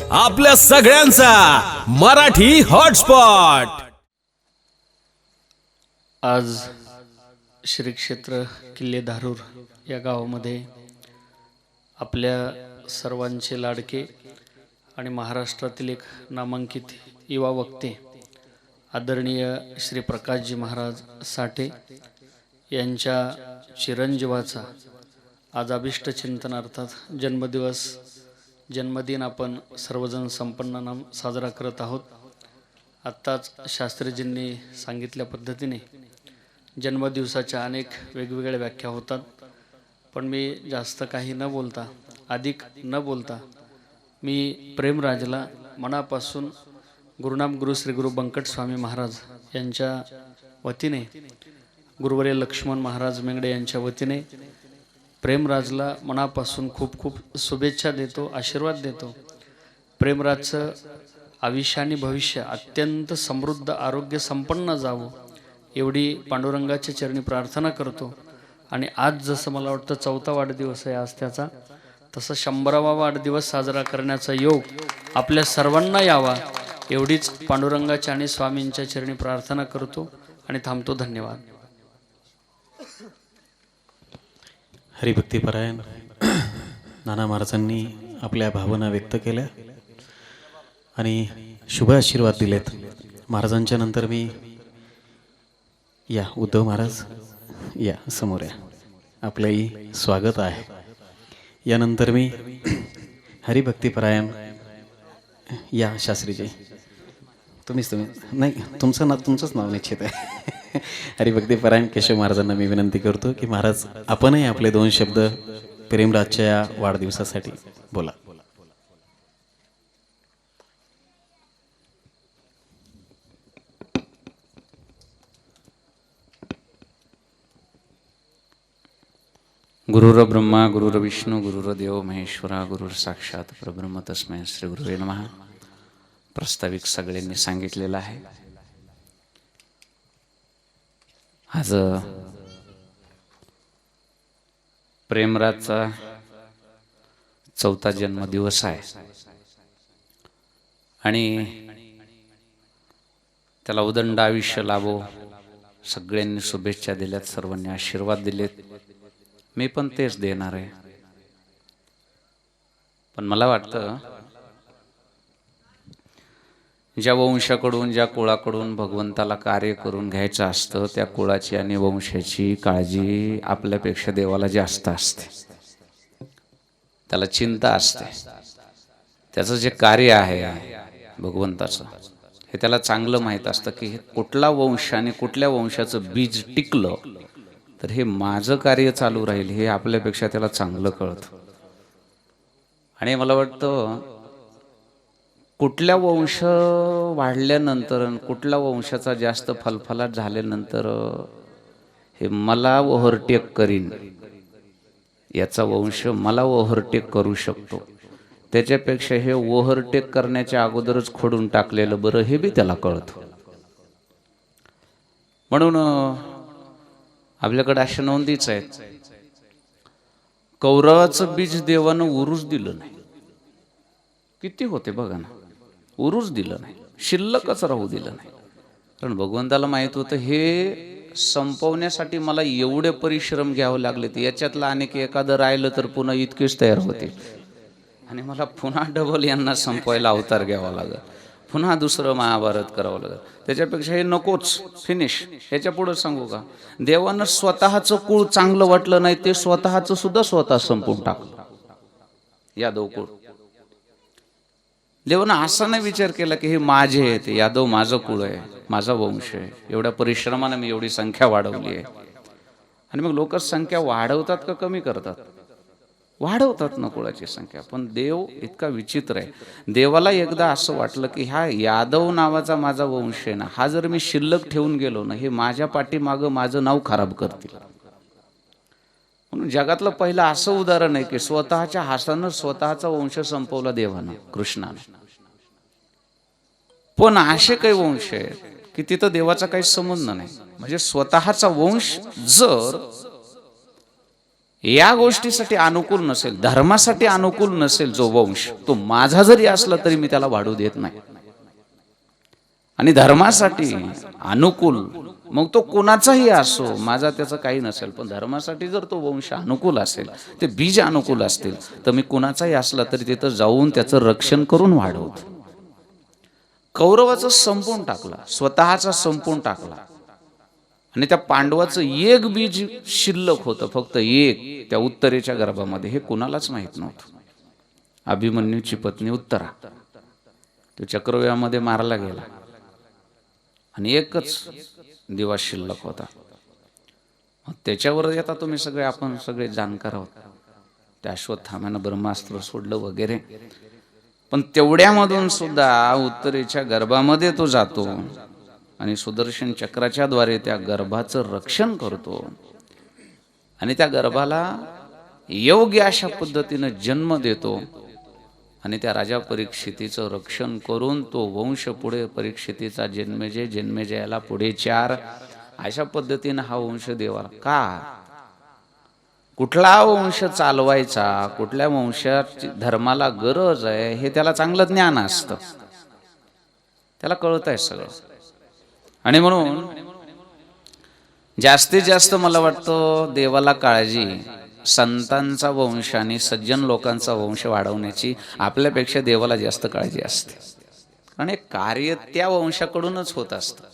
आपल्या सगळ्यांचा मराठी हॉटस्पॉट. आज श्री क्षेत्र किल्ले धारूर या गावामध्ये आपल्या सर्वांचे लाडके आणि महाराष्ट्रातील एक नामांकित युवा वक्ते आदरणीय श्री प्रकाशजी महाराज साठे यांच्या चिरंजीवाचा आज अभिष्ट चिंतनार्थात जन्मदिवस जन्मदिन आपण सर्वजण संपन्नानाम साजरा करत आहोत. आत्ताच शास्त्रीजींनी सांगितल्या पद्धतीने जन्मदिवसाच्या अनेक वेगवेगळ्या व्याख्या होतात. पण मी जास्त काही न बोलता अधिक न बोलता मी प्रेमराजला मनापासून गुरुनाम गुरु श्री गुरु बंकट स्वामी महाराज यांच्या वतीने गुरुवरे लक्ष्मण महाराज मेंगडे यांच्या वतीने प्रेमराजला मनापासून खूप खूप शुभेच्छा देतो आशीर्वाद देतो. प्रेमराजचं आयुष्य आणि भविष्य अत्यंत समृद्ध आरोग्य संपन्न जावं एवढी पांडुरंगाच्या चरणी प्रार्थना करतो. आणि आज जसं मला वाटतं चौथा वाढदिवस आहे आज त्याचा तसं शंभरावा वाढदिवस साजरा करण्याचा योग आपल्या सर्वांना यावा एवढीच पांडुरंगाच्या आणि स्वामींच्या चरणी प्रार्थना करतो. आणि थांबतो धन्यवाद. हरिभक्तीपरायण. नाना महाराजांनी आपल्या भावना व्यक्त केल्या आणि शुभ आशीर्वाद दिलेत. महाराजांच्या नंतर मी या उद्धव महाराज या समोर या. आपलंही स्वागत आहे. यानंतर मी हरिभक्तीपरायण या शास्त्रीजी. तुम्हीच तुम्ही. नाही तुमचं ना तुमचंच नाव निश्चित आहे. हरिभक्ती परायण केशव महाराजांना मी विनंती करतो की महाराज आपणही आपले दोन शब्द प्रेमराजच्या या वाढदिवसासाठी बोला. गुरुर ब्रह्मा गुरुर विष्णू गुरुर देव महेश्वरा गुरुर साक्षात परब्रह्म तस्मय श्री गुरुवे नमः. प्रस्ताविक सगळ्यांनी सांगितलेलं आहे. आज प्रेमराजचा चौथा जन्मदिवस आहे. आणि त्याला उदंड आयुष्य लाभो सगळ्यांनी शुभेच्छा दिल्यात सर्वांनी आशीर्वाद दिलेत. मी पण तेच देणार आहे. पण मला वाटतं ज्या वंशाकडून ज्या कुळाकडून भगवंताला कार्य करून घ्यायचं असतं त्या कुळाची आणि वंशाची काळजी आपल्यापेक्षा देवाला जास्त असते. त्याला चिंता असते. त्याचं जे कार्य आहे भगवंताचं हे त्याला चांगलं माहीत असतं की हे कुठला वंश आणि कुठल्या वंशाचं बीज टिकलं तर हे माझं कार्य चालू राहील हे आपल्यापेक्षा त्याला चांगलं कळतं. आणि मला वाटतं कुठल्या वंश वाढल्यानंतर कुठल्या वंशाचा जास्त फलफलाट झाल्यानंतर हे मला ओव्हरटेक करीन. याचा वंश मला ओव्हरटेक करू शकतो. त्याच्यापेक्षा हे ओव्हरटेक करण्याच्या अगोदरच खोडून टाकलेलं बरं हे बी त्याला कळतं. म्हणून आपल्याकडे अशा नोंदीच आहेत. कौरवाचं बीज देवानं उरूच दिलं नाही. किती होते बघा ना. उरूच दिलं नाही शिल्लकच राहू दिलं नाही. कारण भगवंताला माहीत होतं हे संपवण्यासाठी मला एवढे परिश्रम घ्यावे लागले याच्यातलं अनेक एखादं राहिलं तर पुन्हा इतकेच तयार होतील आणि मला पुन्हा डबल यांना संपवायला अवतार घ्यावा लागेल पुन्हा दुसरं महाभारत करावं लागेल. त्याच्यापेक्षा हे नकोच फिनिश ह्याच्या पुढं सांगू का? देवानं स्वतःचं कुळ चांगलं वाटलं नाही ते स्वतःचं सुद्धा स्वतः संपून टाकलं. यादव कुळ. देवानं असा नाही विचार केला की हे माझे आहेत यादव माझं कुळ आहे माझा वंश आहे. एवढ्या परिश्रमानं मी एवढी संख्या वाढवली आहे. आणि मग लोक संख्या वाढवतात का कमी करतात? वाढवतात ना कुळाची संख्या पण देव इतका विचित्र आहे. देवाला एकदा असं वाटलं की हा यादव नावाचा माझा वंश आहे ना हा जर मी शिल्लक ठेवून गेलो ना हे माझ्या पाठीमागं माझं नाव खराब करतील. म्हणून जगातलं पहिलं असं उदाहरण आहे की स्वतःच्या हातानं स्वतःचा वंश संपवला देवानं कृष्णानं. पण असे काही वंश आहेत की तिथं देवाचा काही संबंध नाही. म्हणजे स्वतःचा वंश जर या गोष्टीसाठी अनुकूल नसेल धर्मासाठी अनुकूल नसेल जो वंश तो माझा जरी असला तरी मी त्याला वाढू देत नाही. आणि धर्मासाठी अनुकूल मग तो कोणाचाही असो माझा त्याचं काही नसेल पण धर्मासाठी जर तो वंश अनुकूल असेल ते बीज अनुकूल असतील तर मी कुणाचाही असला तरी तिथं जाऊन त्याचं रक्षण करून वाढवतो. कौरवाचं संपून टाकला स्वतःचा संपून टाकला. आणि त्या पांडवाचं एक बीज शिल्लक होतं फक्त एक त्या उत्तरेच्या गर्भामध्ये. हे कुणालाच माहीत नव्हतं. अभिमन्यूची पत्नी उत्तरा. तो चक्रव्यामध्ये मारला गेला. आणि एकच दिवा शिल्लक होता. मग त्याच्यावर येता तुम्ही सगळे आपण सगळे जाणकार आहोत. त्या अश्वत्थाम्यानं ब्रह्मास्त्र सोडलं वगैरे. पण तेवढ्यामधून सुद्धा उत्तरेच्या गर्भामध्ये तो जातो आणि सुदर्शन चक्राच्या द्वारे त्या गर्भाचं रक्षण करतो. आणि त्या गर्भाला योग्य अशा पद्धतीनं जन्म देतो. आणि त्या राजा परीक्षितीचं रक्षण करून तो वंश पुढे परीक्षितीचा जन्मेजय जन्मेजयाला पुढे चार. अशा पद्धतीनं हा वंश देवाला का? कुठला वंश चालवायचा? कुठल्या वंशाची धर्माला गरज आहे? हे त्याला चांगलं ज्ञान असतं. त्याला कळत आहे सगळं. आणि म्हणून जास्तीत जास्त मला वाटतं देवाला काळजी. संतांचा वंश आणि सज्जन लोकांचा वंश वाढवण्याची आपल्यापेक्षा देवाला जास्त काळजी असते. कारण हे कार्य त्या वंशाकडूनच होत असतं.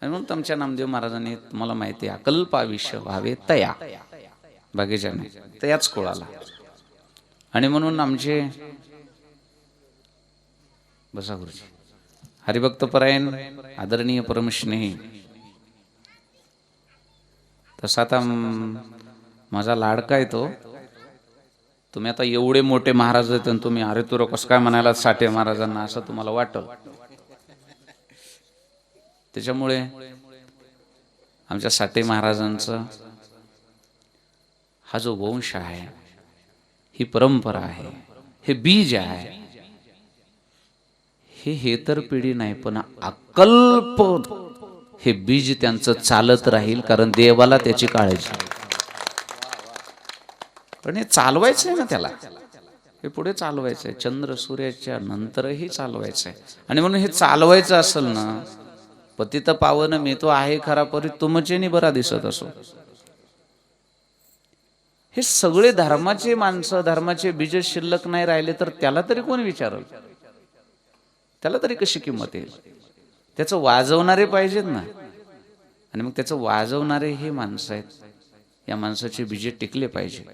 आणि म्हणून तुमच्या नामदेव महाराजांनी तुम्हाला माहिती आहे आयुष्य व्हावे तया. बाकीच्या तयाच कुळाला. आणि म्हणून आमचे बसा गुरुजी. हरिभक्तपरायण आदरणीय परमश्नेही. तसा आता माझा लाडका आहे तो. तुम्ही आता एवढे मोठे महाराज आहेत आणि तुम्ही अरे तुरा कसं काय म्हणायला साठे महाराजांना? असं तुम्हाला वाटल. त्याच्यामुळे आमच्या साठे महाराजांचं हा जो वंश आहे ही परंपरा आहे हे बीज आहे हे हे तर पिढी नाही पण अकल्प हे बीज त्यांचं चालत राहील कारण देवाला त्याची काळजी पण हे चालवायचं आहे ना त्याला. हे पुढे चालवायचं आहे चंद्र सूर्याच्या नंतरही चालवायचं आहे आणि म्हणून हे चालवायचं असेल ना पतित पावन मी तो आहे खरा परी तुमचेनी बरा दिसत असो. हे सगळे धर्माचे माणसं धर्माचे बीज शिल्लक नाही राहिले तर त्याला तरी कोण विचारल? त्याला तरी कशी किंमत येईल? त्याचं वाजवणारे पाहिजेत ना. आणि मग त्याचं वाजवणारे हे माणसं आहेत. या माणसाचे बीजे टिकले पाहिजे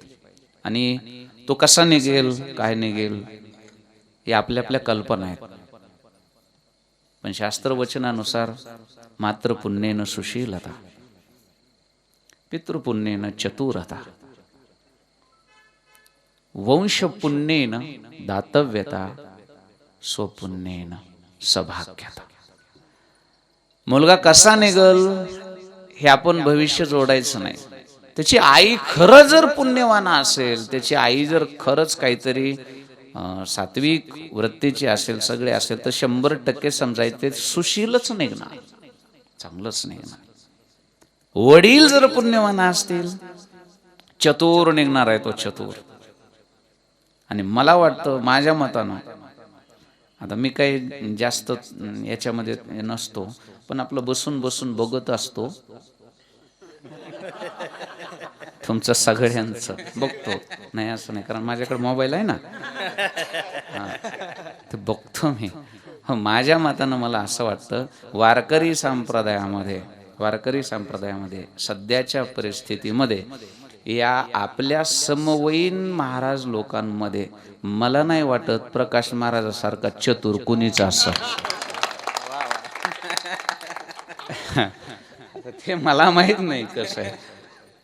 आणि तो कसा निघेल काय निघेल हे आपल्या आपल्या कल्पना आहेत. पण शास्त्रवचनानुसार मात्र पुण्येनं सुशीलता पितृपुण्येन चतुरता. वंश पुण्येन दातव्यता स्वपुण्येन सभाग्यता मुलगा कसा निघल हे आपण भविष्य जोडायचं नाही. त्याची आई खरं जर पुण्यवान असेल त्याची आई जर खरंच काहीतरी सात्विक वृत्तीची असेल सगळे असेल तर शंभर टक्के समजायचे सुशीलच निघणार. चांगलंच निघणार. वडील जर पुण्यवान असतील चतुर निघणार आहे तो चतुर. आणि मला वाटतं माझ्या मतानं आता मी काही जास्त याच्यामध्ये नसतो पण आपलं बसून बसून बघत असतो. तुमचं सगळ्यांचं. बघतो. नाही असं नाही कारण माझ्याकडे मोबाईल आहे ना. ते बघतो मी. हो, माझ्या मतानं मला असं वाटतं वारकरी संप्रदायामध्ये वारकरी संप्रदायामध्ये सध्याच्या परिस्थितीमध्ये या आपल्या समवयीन महाराज लोकांमध्ये मला नाही वाटत प्रकाश महाराजासारखा चतुर कुणीच असं. ते मला माहीत नाही कसं आहे.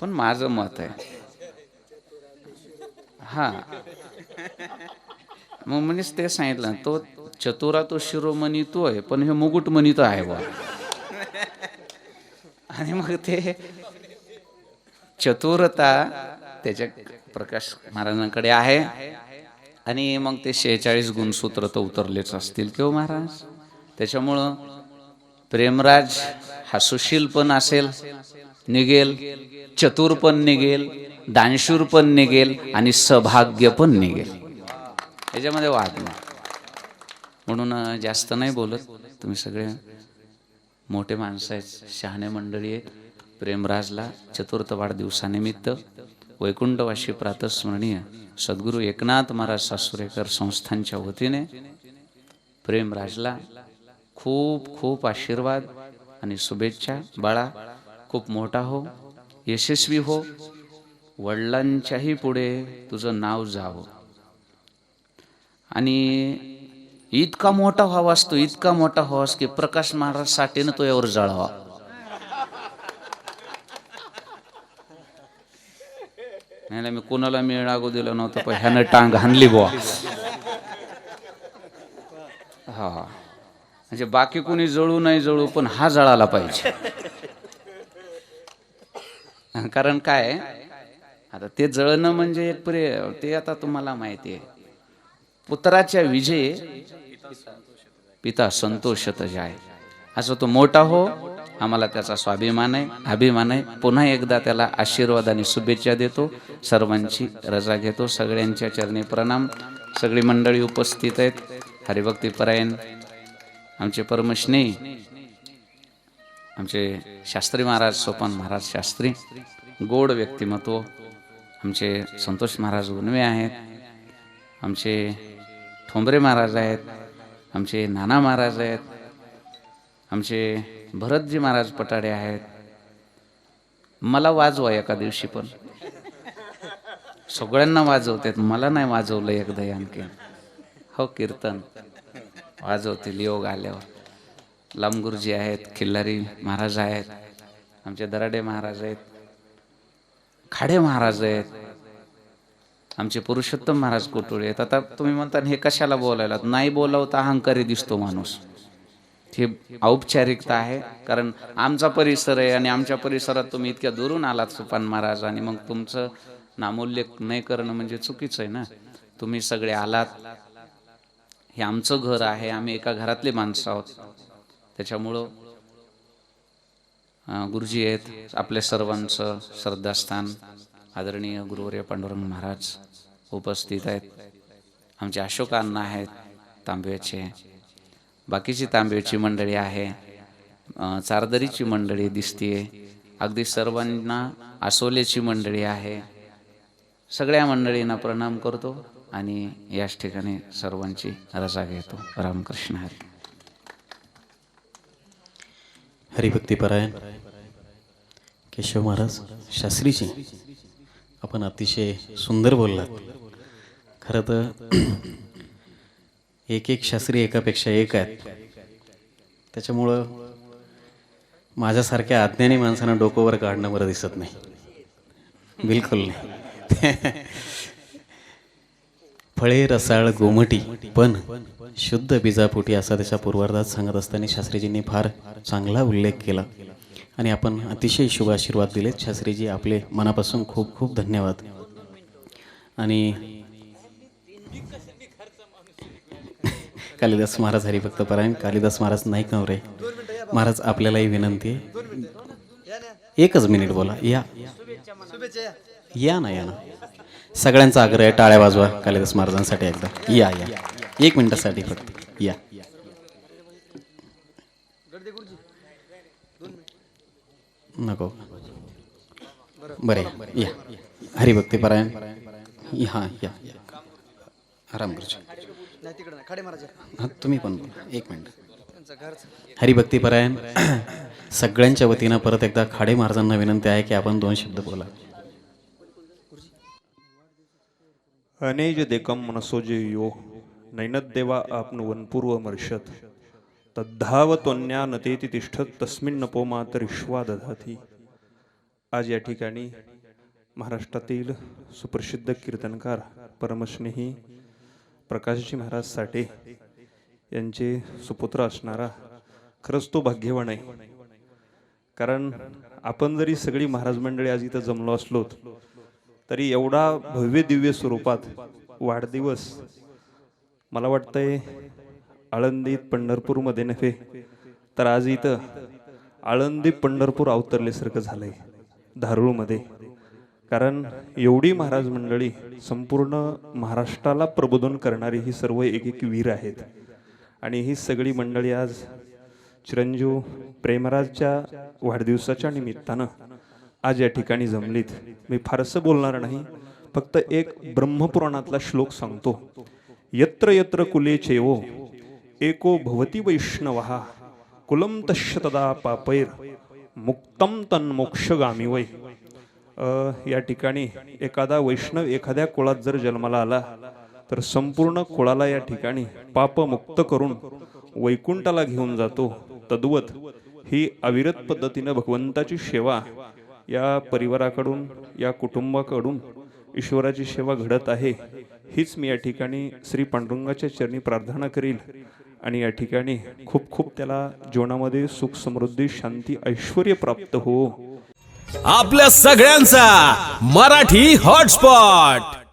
पण माझं मत आहे. हा. मग म्हणजेच ते सांगितलं तो चतुरा तो शिरोमणी तो आहे पण हे मुकुटमणी तो आहे बा. आणि मग ते चतुरता त्याच्या प्रकाश महाराजांकडे आहे. आणि मग ते शेहेचाळीस गुणसूत्र तर उतरलेच असतील किंवा हो महाराज? त्याच्यामुळं प्रेमराज हा सुशील पण असेल. निघेल चतुर पण निघेल दानशूर पण निघेल आणि सौभाग्य पण निघेल. याच्यामध्ये वाद नाही. म्हणून जास्त नाही बोलत. तुम्ही सगळे मोठे माणसं आहेत. शहाणे मंडळी आहेत. प्रेमराजला चतुर्थ वाढदिवसानिमित्त वैकुंठवाशी प्रातस्मरणीय सद्गुरू एकनाथ महाराज सासुरेकर संस्थांच्या वतीने प्रेमराजला खूप खूप आशीर्वाद आणि शुभेच्छा. बाळा खूप मोठा हो यशस्वी हो वडिलांच्याही पुढे तुझं नाव जावं. आणि इतका मोठा व्हावास तो इतका मोठा व्हावास की प्रकाश महाराज साठेनं तो यावर जळावा. नाही मी कोणाला मी लागू दिला नव्हता पण ह्यानं टांग हाणली बुवा. हा. म्हणजे बाकी कोणी जळू नाही जळू पण हा जळाला पाहिजे. कारण काय? आता ते जळणं म्हणजे एक प्रे ते आता तुम्हाला माहिती आहे. पुत्राच्या विजय पिता संतोषत जाय. असं तो मोठा हो आम्हाला त्याचा स्वाभिमान आहे अभिमान आहे. पुन्हा एकदा त्याला आशीर्वाद आणि शुभेच्छा देतो. सर्वांची रजा घेतो. सगळ्यांच्या चरणी प्रणाम. सगळी मंडळी उपस्थित आहेत. हरिभक्तीपरायण. आमचे परमश्नेही आमचे शास्त्री महाराज सोपान महाराज शास्त्री गोड व्यक्तिमत्व. आमचे संतोष महाराज उनवे आहेत. आमचे ठोंबरे महाराज आहेत. आमचे नाना महाराज आहेत. आमचे भरतजी महाराज पटाडे आहेत. मला वाजवा एका दिवशी पण. सगळ्यांना वाजवतात. मला नाही वाजवलं एकदा आणखी हो कीर्तन. वाजवतील योग आल्यावर. लांबगुरुजी आहेत खिल्लारी महाराज आहेत आमचे दराडे महाराज आहेत खाडे महाराज आहेत आमचे पुरुषोत्तम महाराज कोटुळे आहेत. आता तुम्ही म्हणता हे कशाला बोलायला नाही बोलावता अहंकारी दिसतो माणूस. हे औपचारिकता आहे कारण आमचा परिसर आहे आणि आमच्या परिसरात तुम्ही इतक्या दुरून आलात सुपान महाराज आणि मग तुमचं नामूल्य नाही करणं म्हणजे चुकीचं आहे ना? तुम्ही सगळे आलात. हे आमचं घर आहे आम्ही एका घरातले माणसं आहोत. त्याच्यामुळं गुरुजी आहेत आपल्या सर्वांचं श्रद्धास्थान. आदरणीय गुरुवर्य पांडुरंग महाराज उपस्थित आहेत. आमचे अशोक अण्णा आहेत तांब्याचे बाकीची तांब्याची मंडळी आहे. चारदरीची मंडळी दिसतीये. अगदी सर्वांना आसोलेची मंडळी आहे. सगळ्या मंडळींना प्रणाम करतो आणि याच ठिकाणी सर्वांची रजा घेतो. रामकृष्ण हरी. हरिभक्तीपरायण केशव महाराज शास्त्रीजी आपण अतिशय सुंदर बोललात. खरं तर एक एक शास्त्री एकापेक्षा एक आहेत. त्याच्यामुळं माझ्यासारख्या अज्ञानी माणसांना डोकंवर काढणं बरं दिसत नाही. बिलकुल नाही. फळे रसाळ गोमटी पण शुद्ध बीजापोटी असा त्याच्या पूर्वार्धात सांगत असताना शास्त्रीजींनी फार चांगला उल्लेख केला. आणि आपण अतिशय शुभ आशीर्वाद दिलेत. शास्त्रीजी आपले मनापासून खूप खूप धन्यवाद. आणि कालिदास महाराज हरिभक्त परायण कालिदास महाराज नाही कवरे महाराज आपल्यालाही विनंती आहे. एकच मिनिट बोला. या. या ना या ना. सगळ्यांचा आग्रह आहे टाळ्या वाजवा कालिदास महाराजांसाठी एकदा. या या. एक मिनिटासाठी फक्त या. नको. बरे या. हरिभक्ती परायण. हां या. या आराम हां तुम्ही पण बोला. एक मिनिट. हरिभक्ती परायण. सगळ्यांच्या वतीनं परत एकदा खाडे महाराजांना विनंती आहे की आपण दोन शब्द बोला. अनेज देकम मनसोजे यो नैनद्देवा आपनुवनपूर्व मर्षत तद्धाव त्वन्या नतेति तिष्ठत तस्मिन् नपो मातरिश्वा दधाती। आज या ठिकाणी महाराष्ट्रातील सुप्रसिद्ध कीर्तनकार परमस्नेही प्रकाशजी महाराज साठे यांचे सुपुत्र असणारा खरंच तो भाग्यवान आहे. कारण आपण जरी सगळी महाराज मंडळी आज इथं जमलो असलोत तरी एवढा भव्य दिव्य स्वरूपात वाढदिवस मला वाटतंय आळंदीत पंढरपूरमध्ये नव्हे तर आज इथं आळंदी पंढरपूर अवतरल्यासारखं झालंय धारूळमध्ये. कारण एवढी महाराज मंडळी संपूर्ण महाराष्ट्राला प्रबोधन करणारी ही सर्व एक एक वीर आहेत. आणि ही सगळी मंडळी आज चिरंजीव प्रेमराजच्या वाढदिवसाच्या निमित्तानं आज या ठिकाणी जमलीत. मी फारसं बोलणार नाही फक्त एक ब्रह्मपुराणातला श्लोक सांगतो. यत्र यत्र कुले चेवो एको भवती वैष्णवहा कुलम तश्य तदा पापैर मुक्तम तन्मोक्षगामी वै या ठिकाणी एखादा वैष्णव एखाद्या कुळात जर जन्माला आला तर संपूर्ण कुळाला या ठिकाणी पापमुक्त करून वैकुंठाला घेऊन जातो. तद्वत ही अविरत पद्धतीनं भगवंताची सेवा या परिवाराकडून या कुटुंबाकडून ईश्वराची सेवा घडत आहे हीच मी या ठिकाणी श्री पांडुरंगाच्या चरणी प्रार्थना करील. आणि या ठिकाणी खूप खूप त्याला जीवनामध्ये सुख समृद्धी शांती ऐश्वर प्राप्त हो. आपल्या सगळ्यांचा मराठी हॉटस्पॉट.